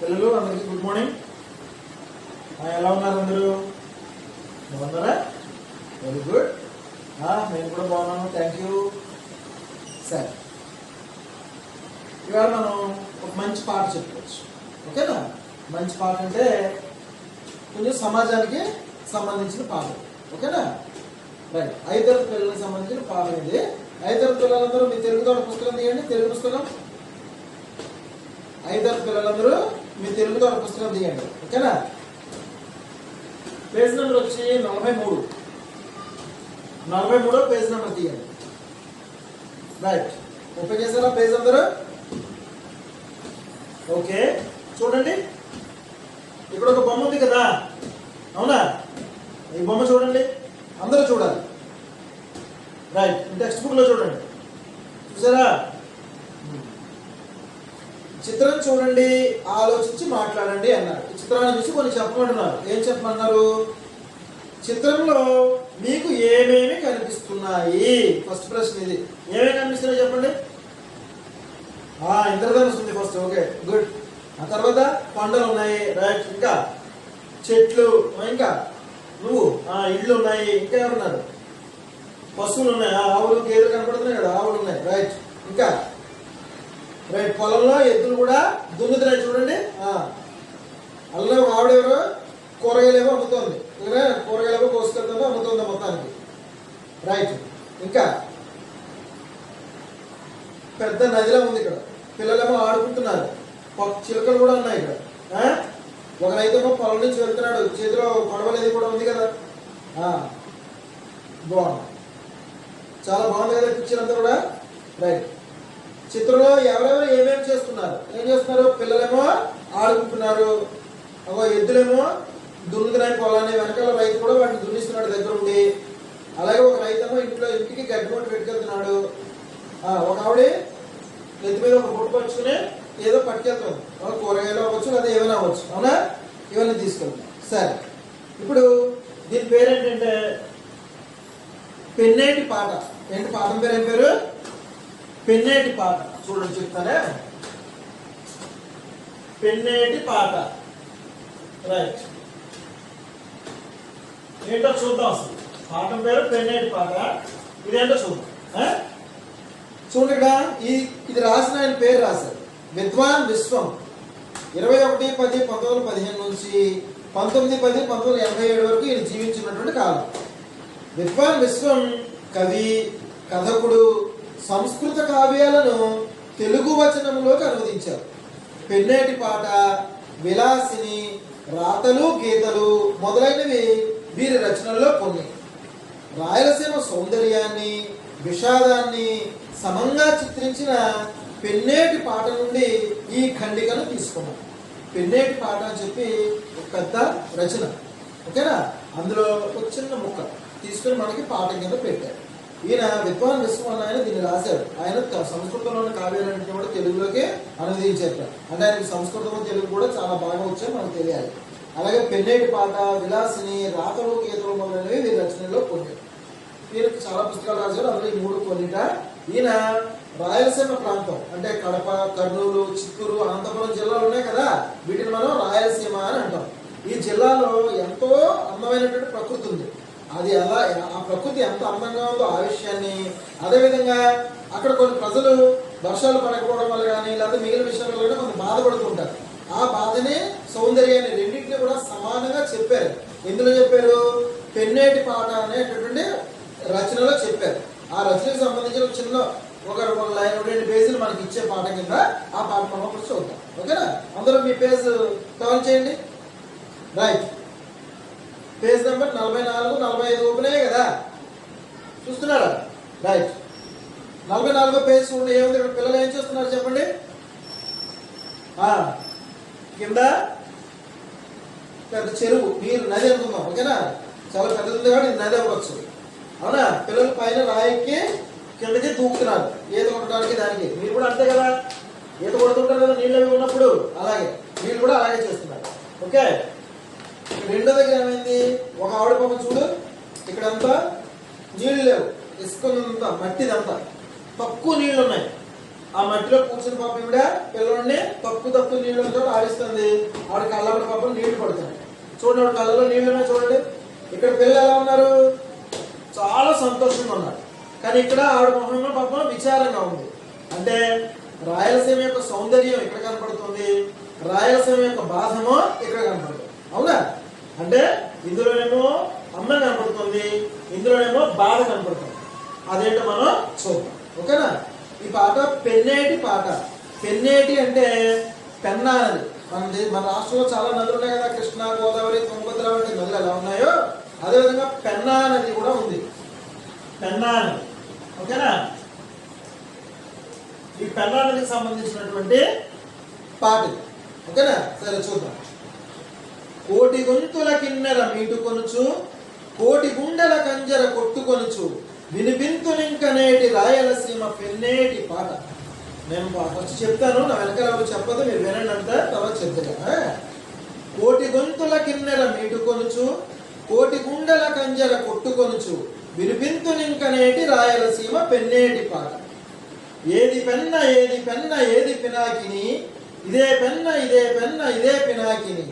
పిల్లలు అందరికీ good morning ఎలా ఉన్నారు అందరూ? బాగున్నారా? వెరీ గుడ్ నేను కూడా బాగున్నాను. థ్యాంక్ యూ సరే ఇవాళ మనం ఒక మంచి పాట చెప్పుకోవచ్చు. ఓకేనా? మంచి పాట అంటే కొంచెం సమాజానికి సంబంధించిన పాట. ఓకేనా? రైట్ ఐదరు పిల్లలకు సంబంధించిన పాట ఇది. ఐదరు పిల్లలందరూ మీ తెలుగు పుస్తకం తీయండి. తెలుగు పుస్తకం ఐదారు పిల్లలందరూ మీ తెలుగుతో పుస్తకం తీయండి. ఓకేనా? పేజ్ నెంబర్ వచ్చి నలభై మూడు. నలభై మూడో పేజ్ నెంబర్ తీయండి. రైట్ ఓపెన్ చేశారా పేజ్ అందరూ? ఓకే చూడండి. ఇక్కడ ఒక బొమ్మ ఉంది కదా. అవునా? ఈ బొమ్మ చూడండి. అందరూ చూడాలి. రైట్ టెక్స్ట్ బుక్లో చూడండి. చూసారా? చిత్రం చూడండి ఆలోచించి మాట్లాడండి అన్నారు. ఈ చిత్రాన్ని చూసి కొన్ని చెప్పమంటున్నారు. ఏం చెప్పమన్నారు? చిత్రంలో మీకు ఏమేమి కనిపిస్తున్నాయి? ఫస్ట్ ప్రశ్న ఇది. ఏమేమి కనిపిస్తున్నాయి చెప్పండి? ఆ ఇంద్రధనుసు ఉంది ఫస్ట్ ఓకే గుడ్ ఆ తర్వాత కొండలు ఉన్నాయి. రైట్ ఇంకా చెట్లు ఇంకా నువ్వు ఆ ఇళ్ళు ఉన్నాయి. ఇంకా ఎవరున్నారు? పశువులు ఉన్నాయి. ఆ ఆవులు గేదెలు కనపడుతున్నాయి కదా ఆవులు ఉన్నాయి. రైట్ ఇంకా రైట్ పొలంలో ఎద్దులు కూడా దున్నుతున్నాయి చూడండి. అందులో ఒక ఆవిడ ఎవరు కూరగాయలేమో అమ్ముతోంది. ఇక్కడ కూరగాయలేమో కోసుకెళ్తుందో అమ్ముతుంది మొత్తానికి. రైట్. ఇంకా పెద్ద నదిలా ఉంది ఇక్కడ. పిల్లలేమో ఆడుకుంటున్నారు. చిలుకలు కూడా ఉన్నాయి ఇక్కడ. ఒక రైతేమో పొలం నుంచి వెళ్తున్నాడు. చేతిలో కొడవలేది కూడా ఉంది కదా. బాగుంది. చాలా బాగుంది కదా పిక్చర్ అంతా కూడా. రైట్. చిత్రంలో ఎవరెవరు ఏమేమి చేస్తున్నారు? ఏం చేస్తున్నారు? పిల్లలేమో ఆడుకుంటున్నారు. ఒక ఎద్దులేమో దున్నుతున్నాయి పొలాన్ని వెనకాల రైతు కూడా వాటిని దున్నిస్తున్నాడు దగ్గర ఉండి. అలాగే ఒక రైతేమో ఇంట్లో ఇంటికి గడ్డి మొట్టు పెట్టుకెళ్తున్నాడు. ఒక ఆవిడ ఎద్దు మీద ఒక బుట్ట పట్టుకుని ఏదో పట్టుకెళ్తుంది. ఒక కూరగాయలు అవ్వచ్చు లేదా ఏమైనా అవ్వచ్చు. అవునా? ఇవన్నీ తీసుకెళ్తాం సరే. ఇప్పుడు దీని పేరేంటంటే పెన్నేటి పాట. ఏంటి పాఠం పేరు ఏం పేరు? పెన్నేటి పాట. చూడండి చెప్తానే? పెన్నేటి పాట. రైట్. ఏంటో చూద్దాం అసలు. పాఠం పేరు పెన్నేటి పాట. ఇదేంటో చూద్దాం. చూడండి ఇక్కడ. ఈ ఇది రాసిన ఆయన పేరు రాశారు. విద్వాన్ విశ్వం. ఇరవై ఒకటి పది పంతొమ్మిది వందల పదిహేను నుంచి పంతొమ్మిది పది పంతొమ్మిది వందల ఎనభై ఏడు వరకు ఈయన జీవించినటువంటి కాలం. విద్వాన్ విశ్వం కవి కథకుడు సంస్కృత కావ్యాలను తెలుగు వచనంలోకి అనువదించారు. పెన్నేటి పాట విలాసిని రాతలు గీతలు మొదలైనవి వీరి రచనల్లో కొన్ని. రాయలసీమ సౌందర్యాన్ని విషాదాన్ని సమంగా చిత్రించిన పెన్నేటి పాట నుండి ఈ ఖండికను తీసుకున్నాం. పెన్నేటి పాట అని చెప్పి ఒక పెద్ద రచన. ఓకేనా? అందులో ఒక చిన్న ముక్క తీసుకొని మనకి పాట కింద పెట్టారు. ఈయన విద్వాన్ విశ్వం అన్న ఆయన దీన్ని రాశాడు. ఆయన సంస్కృతంలో సంస్కృతంలోని కావ్యాలన్నింటినీ కూడా తెలుగులోకి అనువదించారు. అంటే ఆయనకి సంస్కృతం తెలుగు కూడా చాలా బాగా వచ్చాయి మనకు తెలియాలి. అలాగే పెన్నేటి పాట విలాసిని రాతలు గీతలు మొదలైనవి వీరి రచనలో కొన్ని వీరికి చాలా పుస్తకాలు రాశారు. అందులో ఈ మూడు కొన్నిట ఈయన రాయలసీమ ప్రాంతం అంటే కడప కర్నూలు చిత్తూరు అనంతపురం జిల్లాలు ఉన్నాయి కదా? వీటిని మనం రాయలసీమ అని అంటాం. ఈ జిల్లాలో ఎంతో అందమైనటువంటి ప్రకృతి ఉంది. అది ఎలా ఆ ప్రకృతి ఎంత అందంగా ఉందో ఆ విషయాన్ని అదేవిధంగా అక్కడ కొన్ని ప్రజలు వర్షాలు పడకపోవడం వల్ల కానీ లేదా మిగిలిన విషయాల వల్ల కొంత బాధపడుతుంటారు. ఆ బాధని సౌందర్యాన్ని రెండింటిని కూడా సమానంగా చెప్పారు. ఎందులో చెప్పారు? పెన్నేటి పాట అనేటటువంటి రచనలో చెప్పారు. ఆ రచనకు సంబంధించిన చిన్న ఒక లైన్ రెండు పేజీలు మనకి ఇచ్చే పాట కింద ఆ పాట మనం ఒకటి చూద్దాం ఓకేనా? అందరూ మీ పేజ్ కవర్ చేయండి. రైట్ పేజ్ నెంబర్ నలభై నాలుగు నలభై ఐదు ఓపెన్ అయ్యాయి కదా? చూస్తున్నారా? రైట్ నలభై నాలుగో పేజ్ చూడండి ఏముంది? ఇక్కడ పిల్లలు ఏం చేస్తున్నారు చెప్పండి? ఆ, కింద పెద్ద చెరువు నీరు నది అనుకుందాం ఓకేనా? చాలా పెద్దది ఉంది కాబట్టి నది అవ్వచ్చు. అవునా? పిల్లలు పైన రాయికి కిందకి దూకుతున్నారు. ఈత కొట్టడానికి దానికి. మీరు కూడా అంతే కదా? ఈత కొడుతుంటారు కదా నీళ్ళు అవి ఉన్నప్పుడు. అలాగే. వీళ్ళు కూడా అలాగే చేస్తున్నారు. ఓకే? రెండో దగ్గర ఏమైంది? ఒక ఆవిడ పాపం చూడు ఇక్కడంతా నీళ్ళు లేవు. ఇసుక మట్టిదంతా తక్కువ నీళ్ళు ఉన్నాయి ఆ మట్టిలో కూర్చుని పాప ఈవిడ పిల్లల్ని తక్కువ తక్కువ నీళ్ళతో ఆడిస్తుంది. ఆవిడ కళ్ళబడి పాపం నీళ్ళు పడుతుంది చూడండి ఆవిడ కళ్ళలో నీళ్ళు ఉన్నాయి చూడండి. ఇక్కడ పిల్లలు ఎలా ఉన్నారు? చాలా సంతోషంగా ఉన్నారు. కానీ ఇక్కడ ఆవిడ మొహంలో పాపం విచారంగా ఉంది. అంటే రాయలసీమ యొక్క సౌందర్యం ఇక్కడ కనపడుతుంది. రాయలసీమ యొక్క బాధము ఇక్కడ కనపడుతుంది. అవునా? అంటే ఇందులోనేమో అమ్మ కనపడుతుంది ఇందులోనేమో బాధ కనపడుతుంది. అదేంటో మనం చూద్దాం. ఓకేనా? ఈ పాట పెన్నేటి పాట. పెన్నేటి అంటే పెన్నా అని మన మన రాష్ట్రంలో చాలా నదులు ఉన్నాయి కదా కృష్ణా గోదావరి తుంగభద్ర వంటి నదులు ఎలా ఉన్నాయో అదేవిధంగా పెన్నా నది కూడా ఉంది. పెన్నా నది ఓకేనా? ఈ పెన్నా నదికి సంబంధించినటువంటి పాట ఓకేనా? సరే చూద్దాం. కోటి గొంతుల కిన్నెర మీటుకొనుచు కోటి గుండెల కంజర కొట్టుకొనుచు వినిపింతునింకనేటి రాయలసీమ పెన్నేటి పాట. నేను వచ్చి చెప్తాను నా వెనకాల ఎవరు చెప్పదు మీరు వినండి అంతా తర్వాత చెప్తా కోటి గొంతుల కిన్నెర మీటుకొనుచు కోటి గుండెల కంజర కొట్టుకొనుచు వినిపింతునింకనేటి రాయలసీమ పెన్నేటి పాట. ఏది పెన్న ఏది పెన్న ఏది పినాకిని ఇదే పెన్న ఇదే పెన్న ఇదే పినాకిని.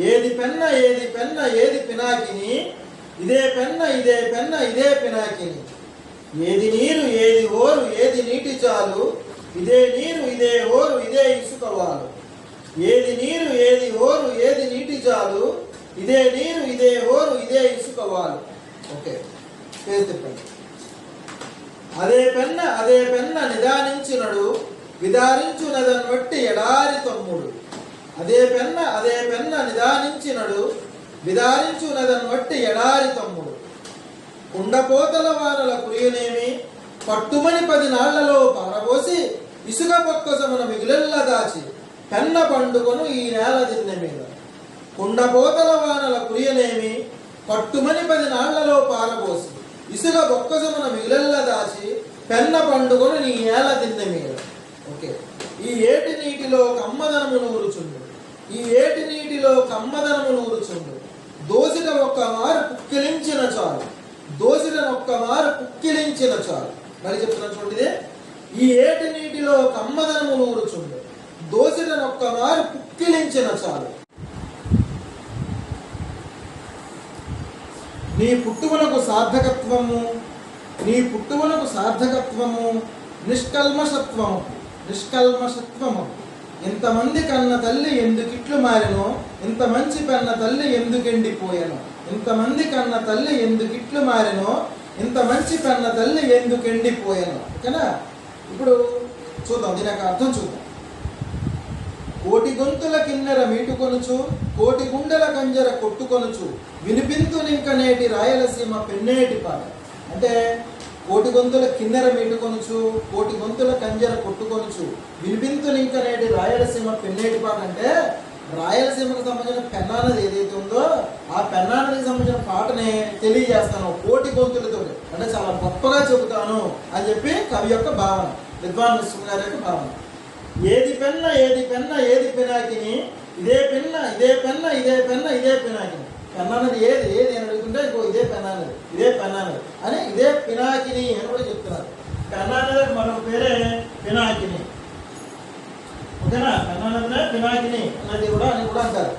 ఏది పెన్న ఏది పెన్న ఏది పినాకిని ఇదే పెన్న ఇదే పెన్న ఇదే పినాకిని. ఏది నీరు ఏది ఓరు ఏది నీటి చాలు ఇదే నీరు ఇదే ఓరు ఇదే ఇసుక వాలు. ఏది నీరు ఏది ఓరు ఏది నీటి చాలు ఇదే నీరు ఇదే ఓరు ఇదే ఇసుక వాలు. ఓకే పేరు అదే పెన్న అదే పెన్న నిదానించినడు విదారించునదన్ బట్టి ఎడారి తమ్ముడు. అదే పెన్న అదే పెన్న నిదానించినడు. విదారించునదన్ బట్టి ఎడారి తమ్ముడు. కుండపోతల వానల కురియనేమి పట్టుమని పది నాళ్ళలో పారబోసి ఇసుక పొక్కసమున మిగులెల్ల దాచి పెన్న పండుకొను ఈ నేల దిన్నె మీద. కుండపోతల వానల కురియనేమి పట్టుమని పది నాళ్ళలో పారబోసి ఇసుక బొక్కసమున మిగులెల్ల దాచి పెన్న పండుకొని నీ నేల దిన్నె మీద. ఓకే. ఈ ఏటి నీటిలో కమ్మదనమును ఊరుచుండు. ఈ ఏటి నీటిలో కమ్మదనము నూరుచుండు దోసిట ఒక్క మారు పుక్కిలించిన చాలు. దోసిట ఒక్క మారు పుక్కిలించిన చాలు. మరి చెప్తున్నాను చూడండి ఈ ఏటి నీటిలో కమ్మదనము నూరుచుండు దోసిట ఒక్క మారు పుక్కిలించిన చాలు. నీ పుట్టువలకు సార్థకత్వము నీ పుట్టువలకు సార్థకత్వము నిష్కల్మషత్వము నిష్కల్మషత్వము. ఇంతమంది కన్న తల్లి ఎందుకిట్లు మారినో ఇంత మంచి కన్న తల్లి ఎందుకు ఎండిపోయాను ఇంతమంది కన్న తల్లి ఎందుకిట్లు మారినో ఇంత మంచి కన్న తల్లి ఎందుకు ఎండిపోయాను ఓకేనా? ఇప్పుడు చూద్దాం దీని యొక్క అర్థం చూద్దాం. కోటి గొంతుల కిన్నెర మీటుకొనుచు కోటి గుండెల కంజర కొట్టుకొనుచు వినిపింతునింకనేటి రాయలసీమ పెన్నేటి పాట. అంటే కోటి గొంతుల కిన్నెర మీటుకొనుచు కోటి గొంతుల కంజర కొట్టుకొనుచు. వినిపింతునింకనేటి రాయలసీమ పెన్నేటి పాట అంటే రాయలసీమకు సంబంధించిన పెన్నానది ఏదైతే ఉందో ఆ పెన్నానదికి సంబంధించిన పాటని తెలియజేస్తాను కోటి గొంతులతో. అంటే చాలా గొప్పగా చెబుతాను అని చెప్పి కవి యొక్క భావన విద్వాన్ విశ్వం గారి యొక్క భావన. ఏది పెన్న ఏది పెన్న ఏది పినాకిని ఇదే పెన్న ఇదే పెన్న ఇదే పెన్న ఇదే పినాకిని. పెన్నన్నది ఏది? ఏది? అని అడుగుతుంటే ఇంకో ఇదే పెన్న ఇదే పెన్న అని ఇదే పినాకిని అని కూడా చెప్తున్నారు. పెన్న మరొక పేరే పినాకిని. ఓకేనా? పెన్న పినాకిని అన్నది కూడా అని కూడా అంటారు.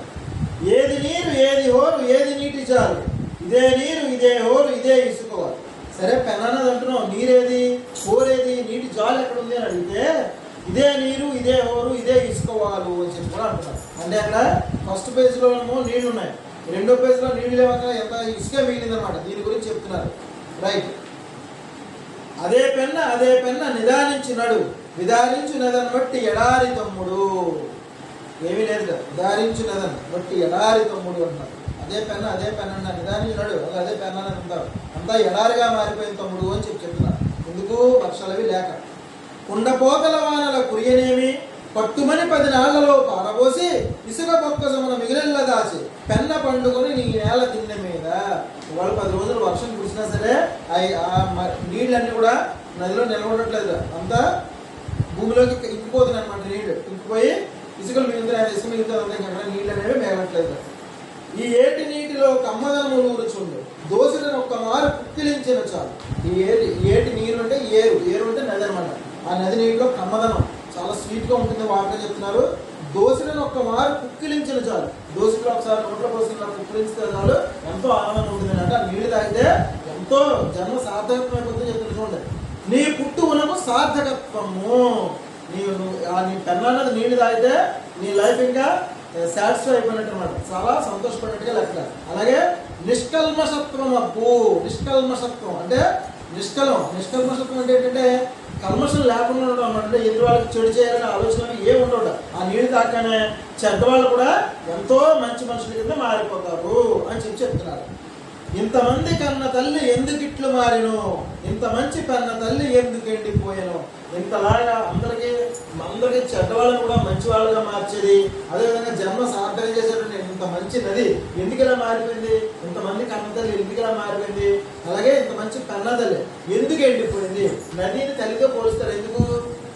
ఏది నీరు ఏది హోరు ఏది నీటి చాలు ఇదే నీరు ఇదే హోరు ఇదే ఇసుకోవాలి సరే పెన్న అంటున్నాం అంటున్నావు. నీరేది హోరేది నీటి జాలు ఎక్కడ ఉంది అని అడిగితే ఇదే నీరు ఇదే హోరు ఇదే ఇసుకోవాలి అని చెప్పి కూడా అంటున్నారు. అంటే అక్కడ ఫస్ట్ పేజ్లో ఏమో నీళ్ళు ఉన్నాయి రెండో పేజ్లో నీళ్ళు లేవక ఎంత ఇసుక మిగిలిందనమాట దీని గురించి చెప్తున్నారు. రైట్ అదే పెన్న అదే పెన్న నిదానించినడు విధానించినదని బట్టి ఎడారి తమ్ముడు. ఏమీ లేదు కదా. విధారించినదని బట్టి ఎడారి తమ్ముడు అంటారు. అదే పెన్న అదే పెన్న అన్న నిదానించినాడు అది అదే పెన్న అని అంటారు. అంతా ఎడారిగా మారిపోయిన తమ్ముడు అని చెప్పి చెప్తున్నారు. ఎందుకు? వర్షాలవి లేక. కుండపోతల వానల కురియనేమి పట్టుమని పది నాళ్ళలో పారబోసి ఇసుక బొక్కసమున మిగిలిన దాచి పెన్న పండుకొని నీ నేల తిన్న మీద ఇవాళ పది రోజులు వర్షం కురిసినా సరే అవి ఆ నీళ్ళన్నీ కూడా నదిలో నిలబడట్లేదు. అంతా భూమిలోకి ఇంకిపోతుంది అనమాట నీళ్ళు. ఇంకిపోయి ఇసుకలు మిగులుతున్నాయి. ఇసుక మిగులుతుంది అంతా నీళ్ళు అనేవి మేగట్లేదు. ఈ ఏటి నీటిలో కమ్మదనము నూరుచుండు దోసిన ఒక్క మారు పుక్కిలించిన చాలు. ఈ ఏటి ఏటి నీరు అంటే ఏరు. ఏరు అంటే నది అనమాట ఆ నది నీటిలో కమ్మదనం చాలా స్వీట్గా ఉంటుంది. వాటర్ చెప్తున్నారు. దోశలను ఒక్క మారు కుక్కిలించిన చాలు. దోశలో ఒకసారి నోట్లో పోసిన కుక్కిలించితే చాలు ఎంతో ఆనందం ఉంటుంది అంటే ఆ నీళ్ళు తాగితే ఎంతో జన్మ సార్థకమైపోతుంది చెప్తుంది చూడండి. నీ పుట్టువునకు సార్థకత్వము. నీ ఆ నీ పెన్నాన్నది నీళ్ళు తాగితే నీ లైఫ్ ఇంకా సాటిస్ఫై అయిపోయినట్టు అనమాట చాలా సంతోషపడినట్టుగా లెక్క అలాగే నిష్కల్మషత్వం అప్పు నిష్కల్మషత్వం అంటే నిష్కలం. నిష్కల్మషత్వం అంటే ఏంటంటే కల్మషం లేకుండా ఉండడం అన్నట్టు అంటే ఎదురు వాళ్ళకి చెడు చేయాలనే ఆలోచన ఏ ఉండవు ఆ నీళ్ళు తాకనే చెడ్డవాళ్ళు కూడా ఎంతో మంచి మనుషుల కింద మారిపోతారు అని చెప్పి చెప్తున్నారు. ఇంతమంది కన్న తల్లి ఎందుకు ఇట్లు మారిను? ఇంత మంచి కన్న తల్లి ఎందుకు ఎండిపోయాను? ఇంతలాగా అందరికీ అందరికీ చెడ్డవాళ్ళని కూడా మంచి వాళ్ళుగా మార్చేది. అదేవిధంగా జన్మ సార్థకం చేసేటువంటి ఇంత మంచి నది ఎందుకు ఇలా మారిపోయింది? ఇంతమంది కన్నతల్లి ఎందుకు ఇలా మారిపోయింది? అలాగే ఇంత మంచి కన్నతల్లి ఎందుకు ఎండిపోయింది? నదిని తల్లితో పోలుస్తారు. ఎందుకు?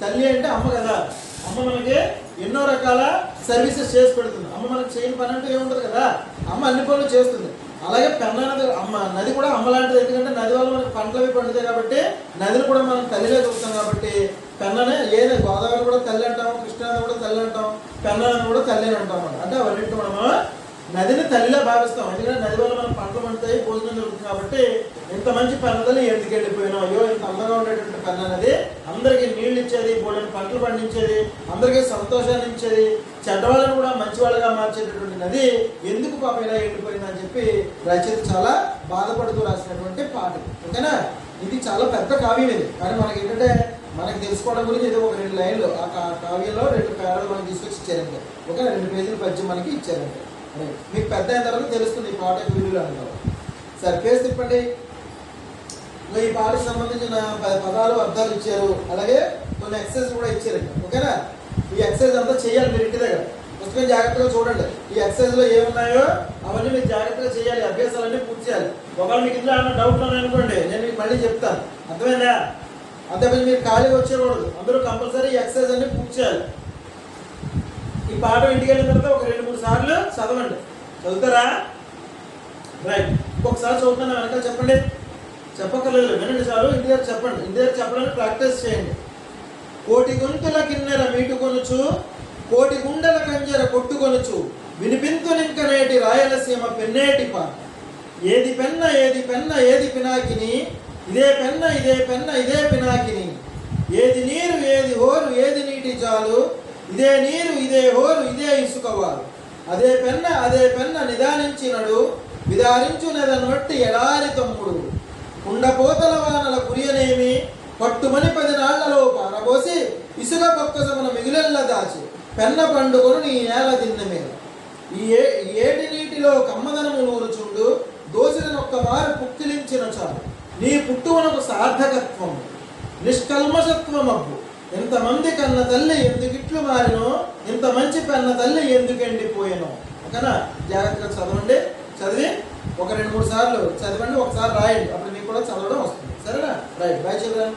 తల్లి అంటే అమ్మ కదా. అమ్మ మనకి ఎన్నో రకాల సర్వీసెస్ చేసి పెడుతుంది. అమ్మ మనకి చేయని పని అంటే ఏముంటుంది కదా? అమ్మ అన్ని పనులు చేస్తుంది. అలాగే పెన్న నది అమ్మ నది కూడా అమ్మ లాంటిది ఎందుకంటే నది వల్ల మనకి పంటలు అవి పండుతాయి కాబట్టి నదిని కూడా మనం తల్లిగా చూస్తాం కాబట్టి పెన్ననే ఏది గోదావరి కూడా తల్లి అంటాం కృష్ణానది కూడా తల్లి అంటాం పెన్నని కూడా తల్లి అని అంటాం అన్నమాట. అంటే అవన్నింటి మనము నదిని తల్లిలా భావిస్తాం ఎందుకంటే నది వల్ల మనం పంటలు పండుతాయి భోజనం జరుగుతుంది కాబట్టి ఇంత మంచి పెన్నదలు ఎందుకు వెళ్ళిపోయినాం అయ్యో ఇంత అందంగా ఉండేటువంటి పెన్న అనేది అందరికీ నీళ్ళు ఇచ్చేది భోజనం పంటలు పండించేది అందరికీ సంతోషాన్ని ఇచ్చేది చెడ్డవాళ్ళని కూడా మంచివాళ్ళగా మార్చేటటువంటి నది ఎందుకు పాపం ఇలా ఎండిపోయిందని చెప్పి రచయిత చాలా బాధపడుతూ రాసినటువంటి పాట ఓకేనా? ఇది చాలా పెద్ద కావ్యం ఇది. కానీ మనకి ఏంటంటే మనకి తెలుసుకోవడం గురించి ఏదో ఒక రెండు లైన్లు ఆ కావ్యంలో రెండు పేరాలు మనకి తీసుకొచ్చి ఇచ్చారంటే. ఓకే రెండు పేజీల పద్యం మనకి ఇచ్చారంటే. మీకు పెద్ద అయిన తర్వాత తెలుస్తుంది ఈ పాట పిల్లలు అంటారు సరే పేరు తిప్పండి ఈ పాటకు సంబంధించిన ప- పదాలు అర్థాలు ఇచ్చారు. అలాగే కొన్ని ఎక్సర్సైజ్ కూడా ఇచ్చారండి ఓకేనా? ఈ ఎక్సర్సైజ్ అంతా చేయాలి మీరు ఇంటి దగ్గర. పుస్తకం జాగ్రత్తగా చూడండి. ఈ ఎక్సర్సైజ్లో ఏమున్నాయో అవన్నీ మీరు జాగ్రత్తగా చేయాలి. అభ్యాసాలన్నీ పూర్తి చేయాలి. ఒకవేళ మీకు ఇంట్లో ఏమైనా డౌట్ ఉన్నాయనుకోండి నేను మీకు మళ్ళీ చెప్తాను. అర్థమైందా? అంతేపై మీరు ఖాళీగా వచ్చేకూడదు అందరూ కంపల్సరీ ఎక్సర్సైజ్ అన్ని పూర్తి చేయాలి. ఈ పాట ఇంటికి వెళ్ళిన తర్వాత ఒక రెండు మూడు సార్లు చదవండి. చదువుతారా? రైట్. ఇంకొకసారి చదువుతున్నా వెనకాల చెప్పండి. చెప్పక్కర్లేదు. వినండి చాలు. ఇంటి దగ్గర చెప్పండి. ఇంటి దగ్గర చెప్పడానికి ప్రాక్టీస్ చేయండి. కోటి గొంతుల కిన్నెర మీటుకొనుచు కోటి గుండెల కంజర కొట్టుకొనుచు వినిపింతునింక నేటి రాయలసీమ పెన్నేటిప ఏది పెన్న ఏది పెన్న ఏది పినాకిని ఇదే పెన్న ఇదే పెన్న ఇదే పినాకిని. ఏది నీరు ఏది హోరు ఏది నీటి జాలు ఇదే నీరు ఇదే హోరు ఇదే ఇసుకవారు అదే పెన్న అదే పెన్న నిదానించినడు విదారించునదను బట్టి ఎడారి తమ్ముడు. కుండపోతల వానల కురియనేమి పట్టుమని పది నాళ్ళలో పారబోసి ఇసుక బొక్కసమున మిగులెల్ల దాచి పెన్న పండుగను నీ నేల దిన్న మీద. ఈ ఏ ఏటి నీటిలో కమ్మదనము నూరుచుండు దోసినొక్క మారు పుక్కిలించిన చాలు. నీ పుట్టువనకు సార్థకత్వం నిష్కల్మసత్వమబ్బు ఇంతమంది కన్న తల్లి ఎందుకిట్లు మారినో ఇంత మంచి కన్న తల్లి ఎందుకు ఎండిపోయానో. ఓకేనా? జాగ్రత్తగా చదవండి. చదివి ఒక రెండు మూడు సార్లు చదవండి ఒకసారి రాయండి. అప్పుడు మీకు కూడా చదవడం వస్తుంది. करें ना। Right bye children